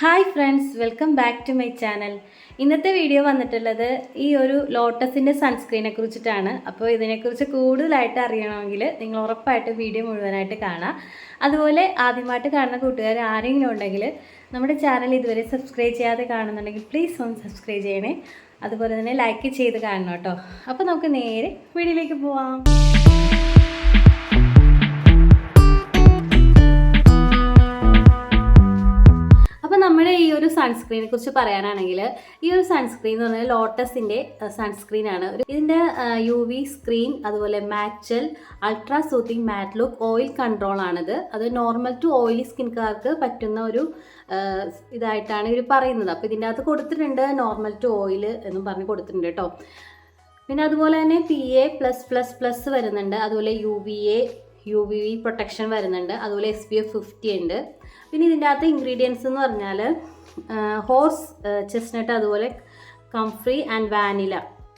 Hi friends welcome back to my channel. ഇന്നത്തെ video വന്നിട്ടുള്ളത് ഈ ഒരു ലോട്ടസിന്റെ സൺസ്ക്രീനെ കുറിച്ചിട്ടാണ്. അപ്പോൾ ഇതിനെക്കുറിച്ച് കൂടുതലായിട്ട് അറിയണമെങ്കിൽ നിങ്ങൾ ഉറപ്പായിട്ട് വീഡിയോ മുഴുവനായിട്ട് കാണാം. അതുപോലെ ആദ്യമായിട്ട് കാണുന്ന കൂട്ടുകാർ ആരെങ്കിലും ഉണ്ടെങ്കിൽ നമ്മുടെ ചാനൽ ഇതുവരെ സബ്സ്ക്രൈബ് ചെയ്യാതെ കാണുന്നുണ്ടെങ്കിൽ പ്ലീസ് ഒന്ന് സബ്സ്ക്രൈബ് ചെയ്യണേ. അതുപോലെ തന്നെ ലൈക്ക് ചെയ്ത് കാണണം കേട്ടോ. അപ്പോൾ നമുക്ക് നേരെ വീഡിയോയിലേക്ക് പോവാം. സൺസ്ക്രീനെ കുറിച്ച് പറയാനാണെങ്കിൽ ഈ ഒരു സൺസ്ക്രീൻ എന്ന് പറഞ്ഞാൽ ലോട്ടസിന്റെ സൺസ്ക്രീൻ ആണ്. ഇതിന്റെ യു വി സ്ക്രീൻ അതുപോലെ മാച്ചൽ ultra soothing matte look oil control ആണിത്. അത് നോർമൽ ടു ഓയിലി സ്കിൻകാർക്ക് പറ്റുന്ന ഒരു ഇതായിട്ടാണ് ഇവർ പറയുന്നത്. അപ്പോൾ ഇതിന്റെ അകത്ത് കൊടുത്തിട്ടുണ്ട് നോർമൽ ടു ഓയിൽ എന്നും പറഞ്ഞ് കൊടുത്തിട്ടുണ്ട് കേട്ടോ. പിന്നെ അതുപോലെ തന്നെ P A plus plus plus വരുന്നുണ്ട്. അതുപോലെ U V A U V V protection വരുന്നുണ്ട്. അതുപോലെ എസ് പി എഫ് ഫിഫ്റ്റി ഉണ്ട്. പിന്നെ ഇതിന്റെ അകത്ത് ഇൻഗ്രീഡിയൻസ് എന്ന് പറഞ്ഞാൽ ഹോർസ് ചെസ്നട്ട് അതുപോലെ കംഫ്രി ആൻഡ് വാനില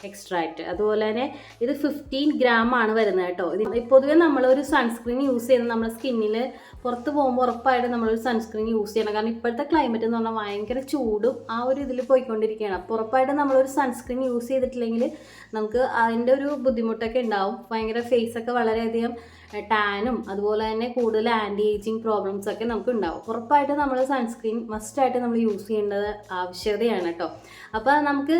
എക്സ്ട്രാക്റ്റ് അതുപോലെ തന്നെ ഇത് ഫിഫ്റ്റീൻ ഗ്രാം ആണ് വരുന്നത് കേട്ടോ. ഇത് പൊതുവേ നമ്മളൊരു സൺസ്ക്രീൻ യൂസ് ചെയ്യുന്നത് നമ്മുടെ സ്കിന്നിൽ പുറത്ത് പോകുമ്പോൾ ഉറപ്പായിട്ട് നമ്മളൊരു സൺസ്ക്രീൻ യൂസ് ചെയ്യണം. കാരണം ഇപ്പോഴത്തെ ക്ലൈമറ്റ് എന്ന് പറഞ്ഞാൽ ഭയങ്കര ചൂടും ആ ഒരു ഇതിൽ പോയിക്കൊണ്ടിരിക്കുകയാണ്. അപ്പോൾ ഉറപ്പായിട്ട് നമ്മളൊരു സൺസ്ക്രീൻ യൂസ് ചെയ്തിട്ടില്ലെങ്കിൽ നമുക്ക് അതിന്റെ ഒരു ബുദ്ധിമുട്ടൊക്കെ ഉണ്ടാവും. ഭയങ്കര ഫേസൊക്കെ വളരെയധികം ടാനും അതുപോലെ തന്നെ കൂടുതൽ ആന്റി ഏജിങ് പ്രോബ്ലംസ് ഒക്കെ നമുക്ക് ഉണ്ടാവും ഉറപ്പായിട്ടും നമ്മൾ സൺസ്ക്രീൻ മസ്റ്റായിട്ട് നമ്മൾ യൂസ് ചെയ്യേണ്ടത് ആവശ്യകതയാണ് കേട്ടോ. അപ്പോൾ നമുക്ക്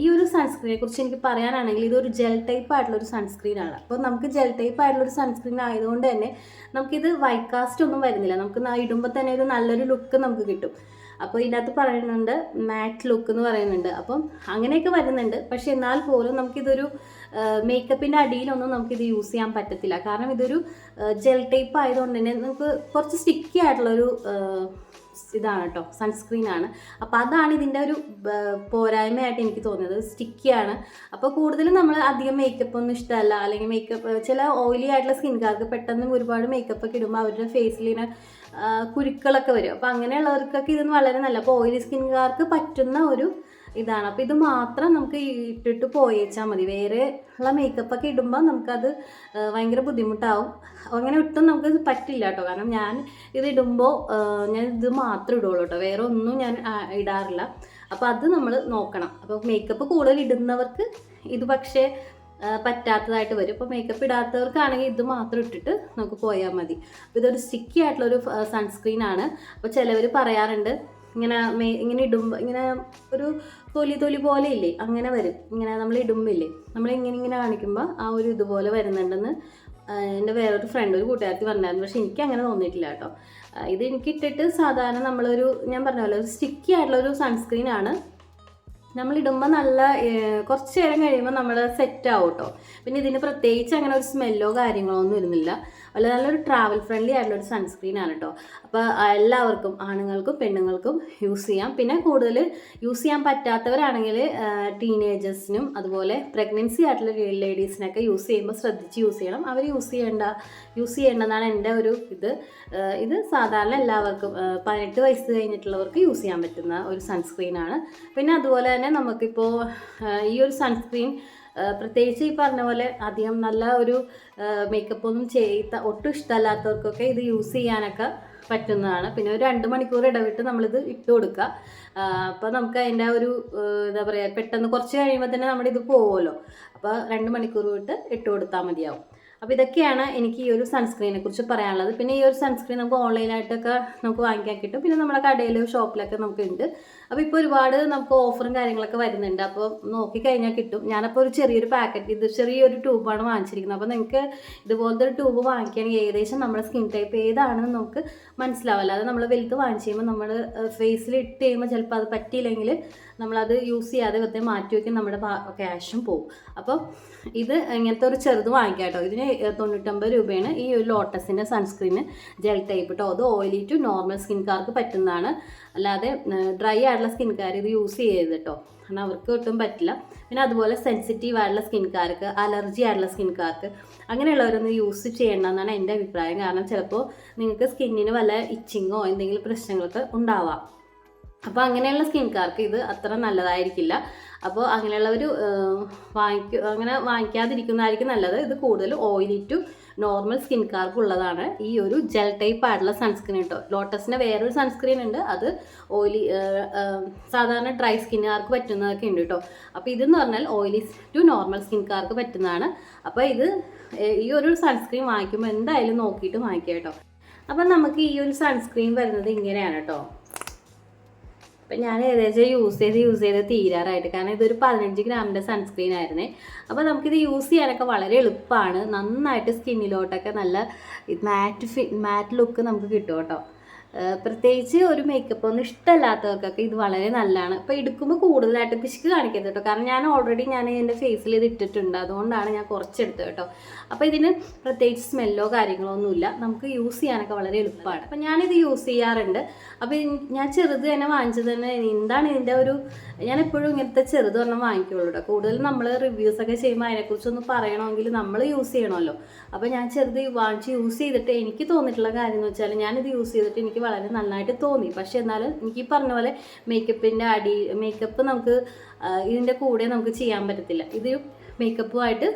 ഈ ഒരു സൺസ്ക്രീനെ കുറിച്ച് എനിക്ക് പറയാനാണെങ്കിൽ ഇതൊരു ജെൽ ടൈപ്പ് ആയിട്ടുള്ള ഒരു സൺസ്ക്രീൻ ആണ്. അപ്പോൾ നമുക്ക് ജെൽ ടൈപ്പ് ആയിട്ടുള്ള ഒരു സൺസ്ക്രീൻ ആയതുകൊണ്ട് തന്നെ നമുക്കിത് വൈറ്റ് കാസ്റ്റ് ഒന്നും വരുന്നില്ല. നമുക്ക് ഇടുമ്പോൾ തന്നെ ഒരു നല്ലൊരു ലുക്ക് നമുക്ക് കിട്ടും. അപ്പോൾ ഇതിനകത്ത് പറയുന്നുണ്ട് മാറ്റ് ലുക്ക് എന്ന് പറയുന്നുണ്ട്. അപ്പം അങ്ങനെയൊക്കെ വരുന്നുണ്ട്. പക്ഷെ എന്നാൽ പോലും നമുക്കിതൊരു മേക്കപ്പിന്റെ അടിയിലൊന്നും നമുക്കിത് യൂസ് ചെയ്യാൻ പറ്റത്തില്ല. കാരണം ഇതൊരു ജെൽ ടൈപ്പ് ആയതുകൊണ്ട് തന്നെ നമുക്ക് കുറച്ച് സ്റ്റിക്കി ആയിട്ടുള്ളൊരു ഇതാണ് കേട്ടോ സൺസ്ക്രീൻ ആണ്. അപ്പോൾ അതാണ് ഇതിന്റെ ഒരു പോരായ്മയായിട്ട് എനിക്ക് തോന്നിയത്. സ്റ്റിക്കിയാണ് അപ്പോൾ കൂടുതലും നമ്മൾ അധികം മേക്കപ്പ് ഒന്നും ഇഷ്ടമല്ല. അല്ലെങ്കിൽ മേക്കപ്പ് ചില ഓയിലി ആയിട്ടുള്ള സ്കിൻകാർക്ക് പെട്ടെന്ന് ഒരുപാട് മേക്കപ്പ് ഒക്കെ ഇടുമ്പോൾ അവരുടെ ഫേസിലിങ്ങനെ കുരുക്കളൊക്കെ വരും. അപ്പോൾ അങ്ങനെയുള്ളവർക്കൊക്കെ ഇതൊന്നും വളരെ നല്ല അപ്പോൾ ഓയിലി സ്കിൻകാർക്ക് പറ്റുന്ന ഒരു ഇതാണ്. അപ്പോൾ ഇത് മാത്രം നമുക്ക് ഇട്ടിട്ട് പോയേച്ചാൽ മതി. വേറെ ഉള്ള മേക്കപ്പ് ഒക്കെ ഇടുമ്പോൾ നമുക്കത് ഭയങ്കര ബുദ്ധിമുട്ടാവും. അങ്ങനെ ഒട്ടും നമുക്ക് പറ്റില്ല കേട്ടോ. കാരണം ഞാൻ ഇത് ഞാൻ ഇത് മാത്രം ഇടുള്ളൂ കേട്ടോ. വേറെ ഒന്നും ഞാൻ ഇടാറില്ല. അപ്പോൾ അത് നമ്മൾ നോക്കണം. അപ്പോൾ മേക്കപ്പ് കൂടുതൽ ഇടുന്നവർക്ക് ഇത് പക്ഷേ പറ്റാത്തതായിട്ട് വരും. ഇപ്പോൾ മേക്കപ്പ് ഇടാത്തവർക്കാണെങ്കിൽ ഇത് മാത്രം ഇട്ടിട്ട് നമുക്ക് പോയാൽ മതി. അപ്പോൾ ഇതൊരു സ്റ്റിക്കി ആയിട്ടുള്ളൊരു സൺസ്ക്രീൻ ആണ്. അപ്പോൾ ചിലവർ പറയാറുണ്ട് ഇങ്ങനെ മേ ഇങ്ങനെ ഇടുമ്പോൾ ഇങ്ങനെ ഒരു തൊലി തൊലി പോലെ ഇല്ലേ? അങ്ങനെ വരും. ഇങ്ങനെ നമ്മൾ ഇടുമ്പില്ലേ? നമ്മൾ ഇങ്ങനെ ഇങ്ങനെ കാണിക്കുമ്പോൾ ആ ഒരു ഇതുപോലെ വരുന്നുണ്ടെന്ന് എന്റെ വേറൊരു ഫ്രണ്ട് ഒരു കൂട്ടുകാരത്തി പറഞ്ഞായിരുന്നു. പക്ഷെ എനിക്ക് അങ്ങനെ തോന്നിയിട്ടില്ല കേട്ടോ. ഇത് എനിക്ക് ഇട്ടിട്ട് സാധാരണ നമ്മളൊരു ഞാൻ പറഞ്ഞ പോലെ ഒരു സ്റ്റിക്കി ആയിട്ടുള്ള ഒരു സൺസ്ക്രീൻ ആണ്. നമ്മൾ ഇടുമ്പോൾ നല്ല കുറച്ച് നേരം കഴിയുമ്പോൾ നമ്മൾ സെറ്റ് ആവും കേട്ടോ. പിന്നെ ഇതിന് പ്രത്യേകിച്ച് അങ്ങനെ ഒരു സ്മെല്ലോ കാര്യങ്ങളോ ഒന്നും ഇരുന്നില്ല. വളരെ നല്ലൊരു ട്രാവൽ ഫ്രണ്ട്ലി ആയിട്ടുള്ള ഒരു സൺസ്ക്രീൻ ആണ് കേട്ടോ. അപ്പോൾ എല്ലാവർക്കും ആണുങ്ങൾക്കും പെണ്ണുങ്ങൾക്കും യൂസ് ചെയ്യാം. പിന്നെ കൂടുതൽ യൂസ് ചെയ്യാൻ പറ്റാത്തവരാണെങ്കിൽ ടീനേജേഴ്സിനും അതുപോലെ പ്രഗ്നൻസി ആയിട്ടുള്ള ലേഡീസിനൊക്കെ യൂസ് ചെയ്യുമ്പോൾ ശ്രദ്ധിച്ച് യൂസ് ചെയ്യണം. അവർ യൂസ് ചെയ്യേണ്ട യൂസ് ചെയ്യേണ്ടതാണ് എന്റെ ഒരു ഇത്. ഇത് സാധാരണ എല്ലാവർക്കും പതിനെട്ട് വയസ്സ് കഴിഞ്ഞിട്ടുള്ളവർക്ക് യൂസ് ചെയ്യാൻ പറ്റുന്ന ഒരു സൺസ്ക്രീനാണ് പിന്നെ അതുപോലെ തന്നെ നമുക്കിപ്പോൾ ഈ ഒരു സൺസ്ക്രീൻ പ്രത്യേകിച്ച് ഈ പറഞ്ഞ പോലെ അധികം നല്ല ഒരു മേക്കപ്പ് ഒന്നും ചെയ്ത ഒട്ടും ഇഷ്ടമല്ലാത്തവർക്കൊക്കെ ഇത് യൂസ് ചെയ്യാനൊക്കെ പറ്റുന്നതാണ്. പിന്നെ ഒരു രണ്ട് മണിക്കൂർ ഇടവിട്ട് നമ്മളിത് ഇട്ട് കൊടുക്കുക. അപ്പോൾ നമുക്ക് അതിന്റെ ഒരു എന്താ പറയുക പെട്ടെന്ന് കുറച്ച് കഴിയുമ്പോൾ തന്നെ നമ്മുടെ ഇത് പോകുമല്ലോ അപ്പോൾ രണ്ട് മണിക്കൂർ വിട്ട് ഇട്ട് കൊടുത്താൽ മതിയാവും. അപ്പോൾ ഇതൊക്കെയാണ് എനിക്ക് ഈ ഒരു സൺസ്ക്രീനെ കുറിച്ച് പറയാനുള്ളത്. പിന്നെ ഈ ഒരു സൺസ്ക്രീൻ നമുക്ക് ഓൺലൈനായിട്ടൊക്കെ നമുക്ക് വാങ്ങിക്കാൻ കിട്ടും പിന്നെ നമ്മുടെ കടയിലും ഷോപ്പിലൊക്കെ നമുക്ക് ഉണ്ട് അപ്പോൾ ഇപ്പോൾ ഒരുപാട് നമുക്ക് ഓഫറും കാര്യങ്ങളൊക്കെ വരുന്നുണ്ട്. അപ്പോൾ നോക്കിക്കഴിഞ്ഞാൽ കിട്ടും. ഞാനപ്പോൾ ഒരു ചെറിയൊരു പാക്കറ്റ് ഇത് ചെറിയൊരു ട്യൂബാണ് വാങ്ങിച്ചിരിക്കുന്നത്. അപ്പോൾ നിങ്ങൾക്ക് ഇതുപോലത്തെ ഒരു ട്യൂബ് വാങ്ങിക്കുകയാണെങ്കിൽ ഏകദേശം നമ്മുടെ സ്കിൻ ടൈപ്പ് ഏതാണെന്ന് നമുക്ക് മനസ്സിലാവില്ല. അത് നമ്മൾ വലുത് വാങ്ങിച്ച് കഴിയുമ്പോൾ നമ്മൾ ഫേസിൽ ഇട്ട് കഴിയുമ്പോൾ ചിലപ്പോൾ അത് പറ്റിയില്ലെങ്കിൽ നമ്മളത് യൂസ് ചെയ്യാതെ വെറുതെ മാറ്റി വയ്ക്കും നമ്മുടെ ക്യാഷും പോകും അപ്പോൾ ഇത് ഇങ്ങനത്തെ ഒരു ചെറുത് വാങ്ങിക്കാം കേട്ടോ. ഇതിന് തൊണ്ണൂറ്റമ്പത് രൂപയാണ് ഈ ഒരു ലോട്ടസിന്റെ സൺസ്ക്രീന് ജെൽ ടൈപ്പ് കേട്ടോ അത് ഓയിലി ടു നോർമൽ സ്കിൻകാർക്ക് പറ്റുന്നതാണ്. അല്ലാതെ ഡ്രൈ ആയിട്ടുള്ള സ്കിൻകാർ ഇത് യൂസ് ചെയ്യരുത് കേട്ടോ. കാരണം അവർക്ക് ഒട്ടും പറ്റില്ല. പിന്നെ അതുപോലെ സെൻസിറ്റീവ് ആയിട്ടുള്ള സ്കിൻകാർക്ക് അലർജി ആയിട്ടുള്ള സ്കിൻകാർക്ക് അങ്ങനെയുള്ളവരൊന്നും യൂസ് ചെയ്യേണ്ടെന്നാണ് എന്റെ അഭിപ്രായം. കാരണം ചിലപ്പോൾ നിങ്ങൾക്ക് സ്കിന്നിന് വല്ല ഇച്ചിങ്ങോ എന്തെങ്കിലും പ്രശ്നങ്ങളൊക്കെ ഉണ്ടാവാം. അപ്പോൾ അങ്ങനെയുള്ള സ്കിൻകാർക്ക് ഇത് അത്ര നല്ലതായിരിക്കില്ല. അപ്പോൾ അങ്ങനെയുള്ളവർ വാങ്ങിക്കുക അങ്ങനെ വാങ്ങിക്കാതിരിക്കുന്നതായിരിക്കും നല്ലത്. ഇത് കൂടുതൽ ഓയിലി ടു നോർമൽ സ്കിൻകാർക്ക് ഉള്ളതാണ്. ഈ ഒരു ജെൽ ടൈപ്പ് ആയിട്ടുള്ള സൺസ്ക്രീൻ കേട്ടോ ലോട്ടസിന്റെ വേറൊരു സൺസ്ക്രീൻ ഉണ്ട്. അത് ഓയിലി സാധാരണ ഡ്രൈ സ്കിന്നുകാർക്ക് പറ്റുന്നതൊക്കെ ഉണ്ട് കേട്ടോ അപ്പോൾ ഇതെന്ന് പറഞ്ഞാൽ ഓയിലി ടു നോർമൽ സ്കിൻകാർക്ക് പറ്റുന്നതാണ്. അപ്പോൾ ഇത് ഈ ഒരു സൺസ്ക്രീൻ വാങ്ങിക്കുമ്പോൾ എന്തായാലും നോക്കിയിട്ട് വാങ്ങിക്കുക കേട്ടോ അപ്പം നമുക്ക് ഈ ഒരു സൺസ്ക്രീൻ വരുന്നത് ഇങ്ങനെയാണ് കേട്ടോ അപ്പം ഞാൻ ഏകദേശം യൂസ് ചെയ്ത് യൂസ് ചെയ്ത് തീരാറായിട്ട്. കാരണം ഇതൊരു പതിനഞ്ച് ഗ്രാമിന്റെ സൺസ്ക്രീൻ ആയിരുന്നേ. അപ്പോൾ നമുക്കിത് യൂസ് ചെയ്യാനൊക്കെ വളരെ എളുപ്പമാണ്. നന്നായിട്ട് സ്കിന്നിലോട്ടൊക്കെ നല്ല മാറ്റ് ഫി മാറ്റ് ലുക്ക് നമുക്ക് കിട്ടും കേട്ടോ. പ്രത്യേകിച്ച് ഒരു മേക്കപ്പ് ഒന്നും ഇഷ്ടമല്ലാത്തവർക്കൊക്കെ ഇത് വളരെ നല്ലതാണ്. അപ്പോൾ എടുക്കുമ്പോൾ കൂടുതലായിട്ട് പിശുക്ക് കാണിക്കരുത് കേട്ടോ കാരണം ഞാൻ ഓൾറെഡി ഞാൻ എന്റെ ഫേസിൽ ഇത് ഇട്ടിട്ടുണ്ട്. അതുകൊണ്ടാണ് ഞാൻ കുറച്ചെടുത്തത് കേട്ടോ അപ്പോൾ ഇതിന് പ്രത്യേകിച്ച് സ്മെല്ലോ കാര്യങ്ങളോ ഒന്നുമില്ല നമുക്ക് യൂസ് ചെയ്യാനൊക്കെ വളരെ എളുപ്പമാണ്. അപ്പോൾ ഞാനിത് യൂസ് ചെയ്യാറുണ്ട്. അപ്പോൾ ഞാൻ ചെറുത് തന്നെ വാങ്ങിച്ചത് തന്നെ എന്താണ് ഇതിന്റെ ഒരു ഞാൻ എപ്പോഴും ഇങ്ങനത്തെ ചെറുത് ഒരെണ്ണം വാങ്ങിക്കുള്ളൂ കേട്ടോ കൂടുതൽ നമ്മൾ റിവ്യൂസ് ഒക്കെ ചെയ്യുമ്പോൾ അതിനെക്കുറിച്ചൊന്ന് പറയണമെങ്കിൽ നമ്മൾ യൂസ് ചെയ്യണമല്ലോ. അപ്പോൾ ഞാൻ ചെറുത് വാങ്ങിച്ച് യൂസ് ചെയ്തിട്ട് എനിക്ക് തോന്നിയിട്ടുള്ള കാര്യം എന്ന് വെച്ചാൽ ഞാനിത് യൂസ് ചെയ്തിട്ട് എനിക്ക് വളരെ നന്നായിട്ട് തോന്നി. പക്ഷേ എന്നാലും എനിക്ക് പറഞ്ഞ പോലെ മേക്കപ്പിന്റെ അടി മേക്കപ്പ് നമുക്ക് ഇതിന്റെ കൂടെ നമുക്ക് ചെയ്യാൻ പറ്റത്തില്ല. ഇത് മേക്കപ്പുമായിട്ട്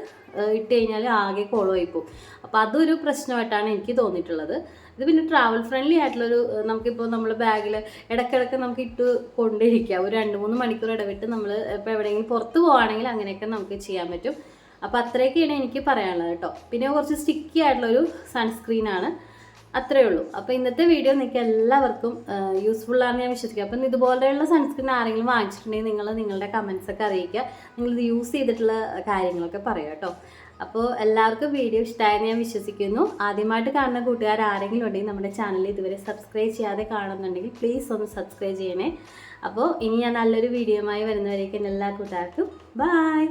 ഇട്ട് കഴിഞ്ഞാൽ ആകെ കുളമായി പോകും അപ്പോൾ അതൊരു പ്രശ്നമായിട്ടാണ് എനിക്ക് തോന്നിയിട്ടുള്ളത്. ഇത് പിന്നെ ട്രാവൽ ഫ്രണ്ട്ലി ആയിട്ടുള്ളൊരു നമുക്കിപ്പോൾ നമ്മൾ ബാഗിൽ ഇടയ്ക്കിടയ്ക്ക് നമുക്ക് ഇട്ട് കൊണ്ടിരിക്കാം ഒരു രണ്ട് മൂന്ന് മണിക്കൂർ ഇടവിട്ട് നമ്മൾ ഇപ്പോൾ എവിടെയെങ്കിലും പുറത്ത് പോവുകയാണെങ്കിൽ അങ്ങനെയൊക്കെ നമുക്ക് ചെയ്യാൻ പറ്റും. അപ്പോൾ അത്രയൊക്കെയാണ് എനിക്ക് പറയാനുള്ളത് കേട്ടോ. പിന്നെ കുറച്ച് സ്റ്റിക്കി ആയിട്ടുള്ളൊരു സൺസ്ക്രീനാണ് അത്രയേ ഉള്ളൂ. അപ്പോൾ ഇന്നത്തെ വീഡിയോ നിങ്ങൾക്ക് എല്ലാവർക്കും യൂസ്ഫുൾ ആണെന്ന് ഞാൻ വിശ്വസിക്കുക അപ്പം ഇതുപോലെയുള്ള സൺസ്ക്രീൻ ആരെങ്കിലും വാങ്ങിച്ചിട്ടുണ്ടെങ്കിൽ നിങ്ങൾ നിങ്ങളുടെ കമൻസ് ഒക്കെ അറിയിക്കുക. നിങ്ങൾ ഇത് യൂസ് ചെയ്തിട്ടുള്ള കാര്യങ്ങളൊക്കെ പറയാം കേട്ടോ. അപ്പോൾ എല്ലാവർക്കും വീഡിയോ ഇഷ്ടമായെന്ന് ഞാൻ വിശ്വസിക്കുന്നു. ആദ്യമായിട്ട് കാണുന്ന കൂട്ടുകാർ ആരെങ്കിലും ഉണ്ടെങ്കിൽ നമ്മുടെ ചാനൽ ഇതുവരെ സബ്സ്ക്രൈബ് ചെയ്യാതെ കാണുന്നുണ്ടെങ്കിൽ പ്ലീസ് ഒന്ന് സബ്സ്ക്രൈബ് ചെയ്യണേ. അപ്പോൾ ഇനി ഞാൻ നല്ലൊരു വീഡിയോയുമായി വരുന്നവരേക്കും എല്ലാ കൂട്ടുകാർക്കും. ബായ്